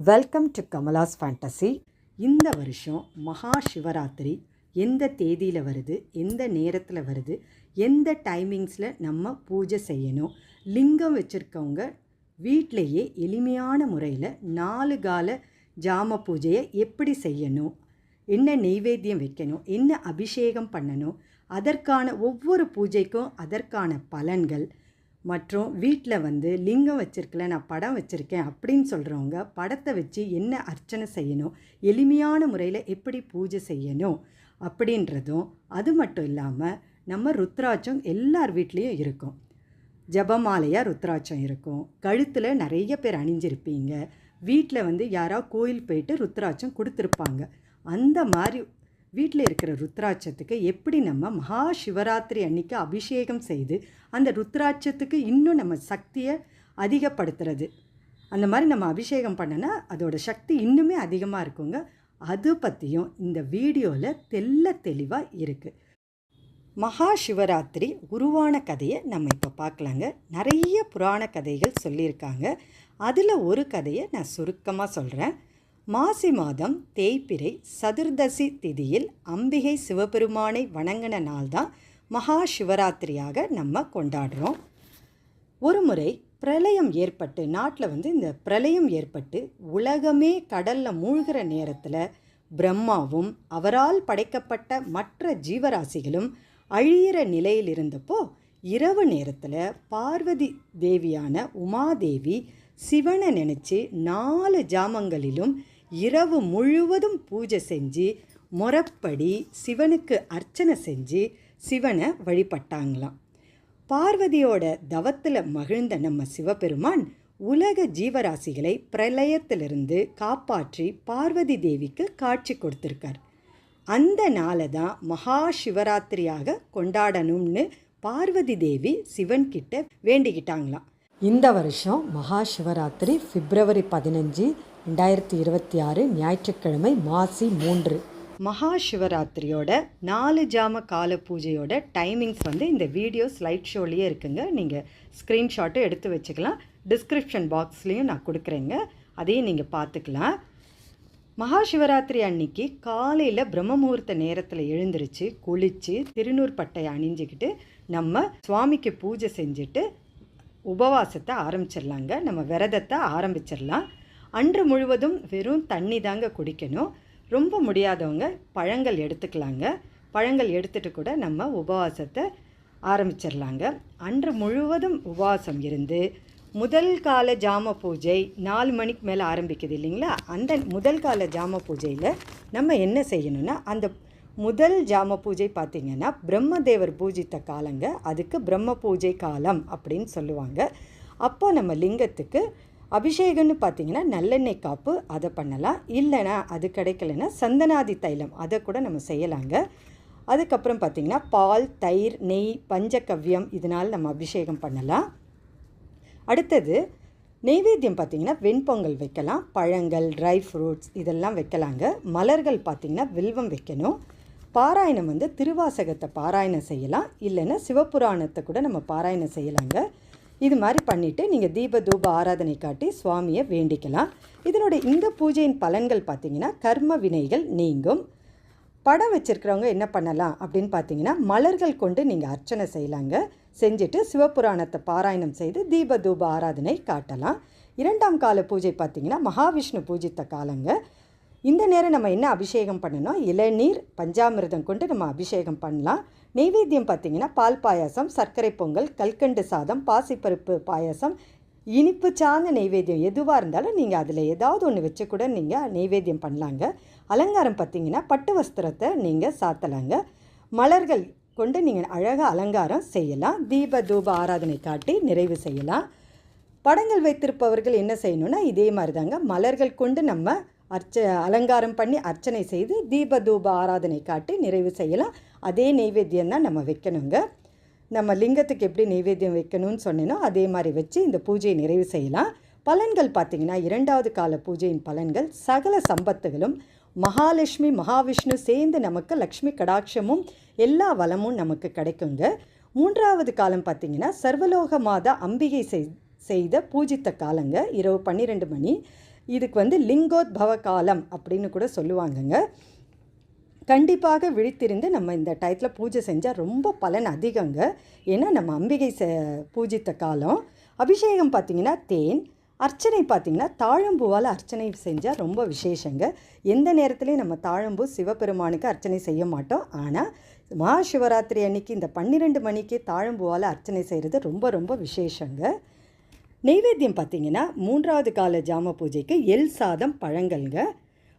Welcome to Kamala's fantasy இந்த வருஷம் மகா சிவராத்திரி. எந்த தேதியில் வருது? எந்த நேரத்தில் வருது? எந்த டைமிங்ஸில் நம்ம பூஜை செய்யணும்? லிங்கம் வச்சுருக்கவங்க வீட்டிலையே எளிமையான முறையில் நாலு கால ஜாம பூஜையை எப்படி செய்யணும்? என்ன நெய்வேத்தியம் வைக்கணும் என்ன அபிஷேகம் பண்ணணும் அதற்கான ஒவ்வொரு பூஜைக்கும் அதற்கான பலன்கள் மற்றும் வீட்டில் வந்து லிங்கம் வச்சிருக்கல நான் படம் வச்சுருக்கேன் அப்படின்னு சொல்கிறவங்க படத்தை வச்சு என்ன அர்ச்சனை செய்யணும் எளிமையான முறையில் எப்படி பூஜை செய்யணும் அப்படின்றதும் அது மட்டும் இல்லாமல் நம்ம ருத்ராட்சம் எல்லார் வீட்லேயும் இருக்கும். ஜபமாலையாக ருத்ராட்சம் இருக்கும். கழுத்தில் நிறைய பேர் அணிஞ்சிருப்பீங்க. வீட்டில் வந்து யாராவது கோயில் போயிட்டு ருத்ராட்சம் கொடுத்துருப்பாங்க. அந்த மாதிரி வீட்டில் இருக்கிற ருத்ராட்சத்துக்கு எப்படி நம்ம மகா சிவராத்திரி அன்னைக்கு அபிஷேகம் செய்து அந்த ருத்ராட்சத்துக்கு இன்னும் நம்ம சக்தியை அதிகப்படுத்துறது. அந்த மாதிரி நம்ம அபிஷேகம் பண்ணனா அதோட சக்தி இன்னுமே அதிகமாக இருக்குங்க. அது பற்றியும் இந்த வீடியோவில் தெல்ல தெளிவாக இருக்குது மகா சிவராத்திரி உருவான கதையை நம்ம இப்போ பார்க்கலாங்க நிறைய புராண கதைகள் சொல்லியிருக்காங்க. அதில் ஒரு கதையை நான் சுருக்கமாக சொல்கிறேன் மாசி மாதம் தேய்பிரை சதுர்தசி திதியில் அம்பிகை சிவபெருமானை வணங்கின நாள்தான் மகா சிவராத்திரியாக நம்ம கொண்டாடுறோம். ஒரு முறை பிரளயம் ஏற்பட்டு நாட்டில் வந்து இந்த பிரளயம் ஏற்பட்டு உலகமே கடலில் மூழ்கிற நேரத்தில் பிரம்மாவும் அவரால் படைக்கப்பட்ட மற்ற ஜீவராசிகளும் அழியிற நிலையில் இருந்தப்போ இரவு நேரத்தில் பார்வதி தேவியான உமாதேவி சிவனை நினச்சி நாலு ஜாமங்களிலும் இரவு முழுவதும் பூஜை செஞ்சு முறப்படி சிவனுக்கு அர்ச்சனை செஞ்சு சிவனை வழிபட்டாங்களாம். பார்வதியோட தவத்தில் மகிழ்ந்த நம்ம சிவபெருமான் உலக ஜீவராசிகளை பிரளயத்திலிருந்து காப்பாற்றி பார்வதி தேவிக்கு காட்சி கொடுத்துருக்கார். அந்த நாளை தான் மகா சிவராத்திரியாக கொண்டாடணும்னு பார்வதி தேவி சிவன்கிட்ட வேண்டிக்கிட்டாங்களாம். இந்த வருஷம் மகா சிவராத்திரி பிப்ரவரி பதினஞ்சு ரெண்டாயிரத்தி இருபத்தி ஆறு ஞாயிற்றுக்கிழமை மாசி மூன்று. மகா சிவராத்திரியோட நாலு ஜாம கால பூஜையோட டைமிங்ஸ் வந்து இந்த வீடியோ ஸ்லைட் ஷோலேயே இருக்குங்க. நீங்கள் ஸ்க்ரீன்ஷாட்டும் எடுத்து வச்சுக்கலாம். டிஸ்கிரிப்ஷன் பாக்ஸ்லேயும் நான் கொடுக்குறேங்க. அதையும் நீங்கள் பார்த்துக்கலாம். மகா சிவராத்திரி அன்னைக்கு காலையில் பிரம்ம முகூர்த்த நேரத்தில் எழுந்திருச்சு குளித்து திருநூர் பட்டையை அணிஞ்சிக்கிட்டு நம்ம சுவாமிக்கு பூஜை செஞ்சுட்டு உபவாசத்தை ஆரம்பிச்சிடலாங்க. நம்ம விரதத்தை ஆரம்பிச்சிடலாம். அன்று முழுவதும் வெறும் தண்ணி தாங்க குடிக்கணும். ரொம்ப முடியாதவங்க பழங்கள் எடுத்துக்கலாங்க. பழங்கள் எடுத்துகிட்டு கூட நம்ம உபவாசத்தை ஆரம்பிச்சிடலாங்க. அன்று முழுவதும் உபவாசம் இருந்து முதல் கால ஜாம பூஜை நாலு மணிக்கு மேலே ஆரம்பிக்குது இல்லைங்களா? அந்த முதல் கால ஜாம பூஜையில் நம்ம என்ன செய்யணும்னா அந்த முதல் ஜாம பூஜை பார்த்திங்கன்னா பிரம்மதேவர் பூஜித்த காலங்க. அதுக்கு பிரம்ம பூஜை காலம் அப்படின்னு சொல்லுவாங்க. அப்போது நம்ம லிங்கத்துக்கு அபிஷேகம்னு பார்த்தீங்கன்னா நல்லெண்ணெய் காப்பு அதை பண்ணலாம். இல்லைனா அது கிடைக்கலன்னா சந்தனாதி தைலம் அதை கூட நம்ம செய்யலாங்க. அதுக்கப்புறம் பார்த்திங்கன்னா பால் தயிர் நெய் பஞ்சகவ்யம் இதனால் நம்ம அபிஷேகம் பண்ணலாம். அடுத்தது நெய்வேத்தியம் பார்த்திங்கன்னா வெண்பொங்கல் வைக்கலாம். பழங்கள் ட்ரை ஃப்ரூட்ஸ் இதெல்லாம் வைக்கலாங்க. மலர்கள் பார்த்திங்கன்னா வில்வம் வைக்கணும். பாராயணம் வந்து திருவாசகத்தை பாராயணம் செய்யலாம். இல்லைன்னா சிவபுராணத்தை கூட நம்ம பாராயணம் செய்யலாங்க. இது மாதிரி பண்ணிவிட்டு நீங்கள் தீப தூப ஆராதனை காட்டி சுவாமியை வேண்டிக்கலாம். இதனுடைய இந்த பூஜையின் பலன்கள் பார்த்திங்கன்னா கர்ம வினைகள் நீங்கும். படம் வச்சுருக்கிறவங்க என்ன பண்ணலாம் அப்படின்னு பார்த்தீங்கன்னா மலர்கள் கொண்டு நீங்கள் அர்ச்சனை செய்யலாங்க. செஞ்சுட்டு சிவபுராணத்தை பாராயணம் செய்து தீப தூப ஆராதனை காட்டலாம். இரண்டாம் கால பூஜை பார்த்திங்கன்னா மகாவிஷ்ணு பூஜித்த காலங்க. இந்த நேரம் நம்ம என்ன அபிஷேகம் பண்ணணும்? இளநீர் பஞ்சாமிர்தம் கொண்டு நம்ம அபிஷேகம் பண்ணலாம். நெய்வேத்தியம் பார்த்திங்கன்னா பால் பாயாசம் சர்க்கரை பொங்கல் கல்கண்டு சாதம் பாசிப்பருப்பு பாயாசம் இனிப்பு சார்ந்த நெய்வேத்தியம் எதுவாக இருந்தாலும் நீங்கள் அதில் ஏதாவது ஒன்று வச்சு கூட நீங்கள் நெய்வேத்தியம் பண்ணலாங்க. அலங்காரம் பார்த்திங்கன்னா பட்டு வஸ்திரத்தை நீங்கள் சாத்தலாங்க. மலர்கள் கொண்டு நீங்கள் அழகாக அலங்காரம் செய்யலாம். தீப தூப ஆராதனை காட்டி நிறைவு செய்யலாம். படங்கள் வைத்திருப்பவர்கள் என்ன செய்யணும்னா இதே மாதிரி தாங்க மலர்கள் கொண்டு நம்ம அர்ச்ச அலங்காரம் பண்ணி அர்ச்சனை செய்து தீப தூப ஆராதனை காட்டி நிறைவு செய்யலாம். அதே நெய்வேத்தியம் தான் நம்ம வைக்கணுங்க. நம்ம லிங்கத்துக்கு எப்படி நெய்வேத்தியம் வைக்கணும்னு சொன்னேனோ அதே மாதிரி வச்சு இந்த பூஜையை நிறைவு செய்யலாம். பலன்கள் பார்த்திங்கன்னா இரண்டாவது கால பூஜையின் பலன்கள் சகல சம்பத்துகளும் மகாலட்சுமி மகாவிஷ்ணு சேர்ந்து நமக்கு லக்ஷ்மி கடாட்சமும் எல்லா வளமும் நமக்கு கிடைக்குங்க. மூன்றாவது காலம் பார்த்திங்கன்னா சர்வலோக மாதா அம்பிகை செய் செய்த பூஜித்த காலங்க. இரவு பன்னிரெண்டு மணி. இதுக்கு வந்து லிங்கோத்பவ காலம் அப்படின்னு கூட சொல்லுவாங்கங்க. கண்டிப்பாக விழித்திருந்து நம்ம இந்த டயத்தில் பூஜை செஞ்சால் ரொம்ப பலன் அதிகங்க. ஏன்னா நம்ம அம்பிகை ச பூஜித்த காலம். அபிஷேகம் பார்த்திங்கன்னா தேன் அர்ச்சனை பார்த்திங்கன்னா தாழம்பூவால் அர்ச்சனை செஞ்சால் ரொம்ப விசேஷங்க. எந்த நேரத்துலையும் நம்ம தாழம்பூ சிவபெருமானுக்கு அர்ச்சனை செய்ய மாட்டோம். ஆனால் மகா சிவராத்திரி அன்னைக்கு இந்த பன்னிரெண்டு மணிக்கு தாழம்பூவால் அர்ச்சனை செய்கிறது ரொம்ப ரொம்ப விசேஷங்க. நெய்வேத்தியம் பார்த்திங்கன்னா மூன்றாவது கால ஜாம பூஜைக்கு எல் சாதம் பழங்கள்ங்க.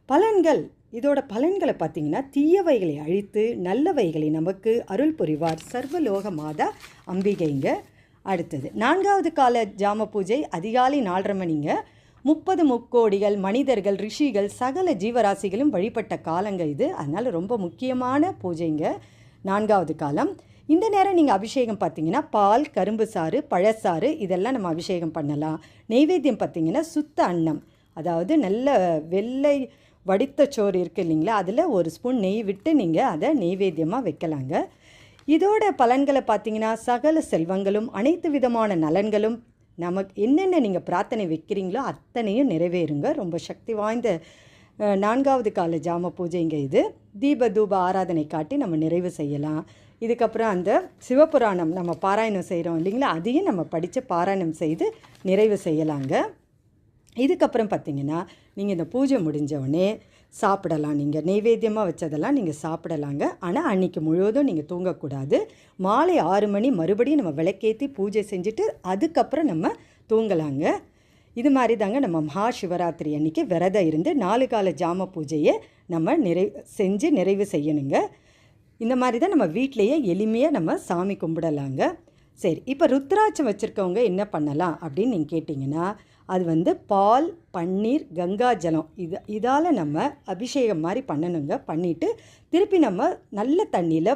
பலன்கள் இதோட பலன்களை பார்த்தீங்கன்னா தீயவைகளை அழித்து நல்லவைகளை நமக்கு அருள் புரிவார் சர்வலோக மாதா அம்பிகைங்க. அடுத்தது நான்காவது கால ஜாம பூஜை அதிகாலை நாலரை மணிங்க. முப்பது முக்கோடிகள் மனிதர்கள் ரிஷிகள் சகல ஜீவராசிகளும் வழிபட்ட காலங்க இது. அதனால் ரொம்ப முக்கியமான பூஜைங்க. நான்காவது காலம். இந்த நேரம் நீங்கள் அபிஷேகம் பார்த்தீங்கன்னா பால் கரும்பு சாறு பழச்சாறு இதெல்லாம் நம்ம அபிஷேகம் பண்ணலாம். நெய்வேத்தியம் பார்த்தீங்கன்னா சுத்த அன்னம். அதாவது நல்ல வெள்ளை வடித்த சோறு இருக்குது இல்லைங்களா அதில் ஒரு ஸ்பூன் நெய் விட்டு நீங்கள் அதை நெய்வேத்தியமாக வைக்கலாங்க. இதோட பலன்களை பார்த்தீங்கன்னா சகல செல்வங்களும் அனைத்து விதமான நலன்களும் நமக்கு என்னென்ன நீங்கள் பிரார்த்தனை வைக்கிறீங்களோ அத்தனையும் நிறைவேறுங்க. ரொம்ப சக்தி வாய்ந்த நான்காவது கால ஜாம பூஜைங்க இது. தீப தூப ஆராதனை காட்டி நம்ம நிறைவு செய்யலாம். இதுக்கப்புறம் அந்த சிவபுராணம் நம்ம பாராயணம் செய்கிறோம் இல்லைங்களா? அதையும் நம்ம படித்து பாராயணம் செய்து நிறைவு செய்யலாங்க. இதுக்கப்புறம் பார்த்தீங்கன்னா நீங்கள் இந்த பூஜை முடிஞ்சவுடனே சாப்பிடலாம். நீங்கள் நெய்வேத்தியமாக வச்சதெல்லாம் நீங்கள் சாப்பிடலாங்க. ஆனால் அன்னைக்கு முழுவதும் நீங்கள் தூங்கக்கூடாது. மாலை ஆறு மணி மறுபடியும் நம்ம விளக்கேற்றி பூஜை செஞ்சுட்டு அதுக்கப்புறம் நம்ம தூங்கலாங்க. இது மாதிரி தாங்க நம்ம மகா சிவராத்திரி அன்றைக்கி விரதம் இருந்து நாலு கால ஜாம பூஜையை நம்ம நிறை செஞ்சு நிறைவு செய்யணுங்க. இந்த மாதிரி தான் நம்ம வீட்டிலையே எளிமையாக நம்ம சாமி கும்பிடலாங்க. சரி இப்போ ருத்ராட்சம் வச்சுருக்கவங்க என்ன பண்ணலாம் அப்படின்னு நீங்கள் கேட்டிங்கன்னா அது வந்து பால் பன்னீர் கங்கா ஜலம் இது இதால் நம்ம அபிஷேகம் மாதிரி பண்ணணுங்க. பண்ணிவிட்டு திருப்பி நம்ம நல்ல தண்ணியில்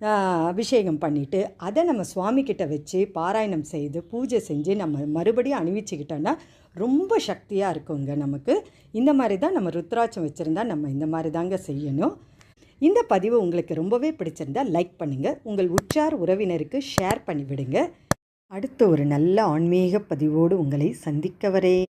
அபிஷேகம் பண்ணிவிட்டு அதை நம்ம சுவாமிக்கிட்ட வச்சு பாராயணம் செய்து பூஜை செஞ்சு நம்ம மறுபடியும் அணிவிச்சுக்கிட்டோன்னா ரொம்ப சக்தியாக இருக்குங்க நமக்கு. இந்த மாதிரி தான் நம்ம ருத்ராட்சம் வச்சுருந்தா நம்ம இந்த மாதிரி தாங்க செய்யணும். இந்த பதிவு உங்களுக்கு ரொம்பவே பிடிச்சிருந்தா லைக் பண்ணுங்கள் உங்கள் உற்றார் உறவினருக்கு ஷேர் பண்ணிவிடுங்க. அடுத்த ஒரு நல்ல ஆன்மீக பதிவோடு உங்களை சந்திக்க வரே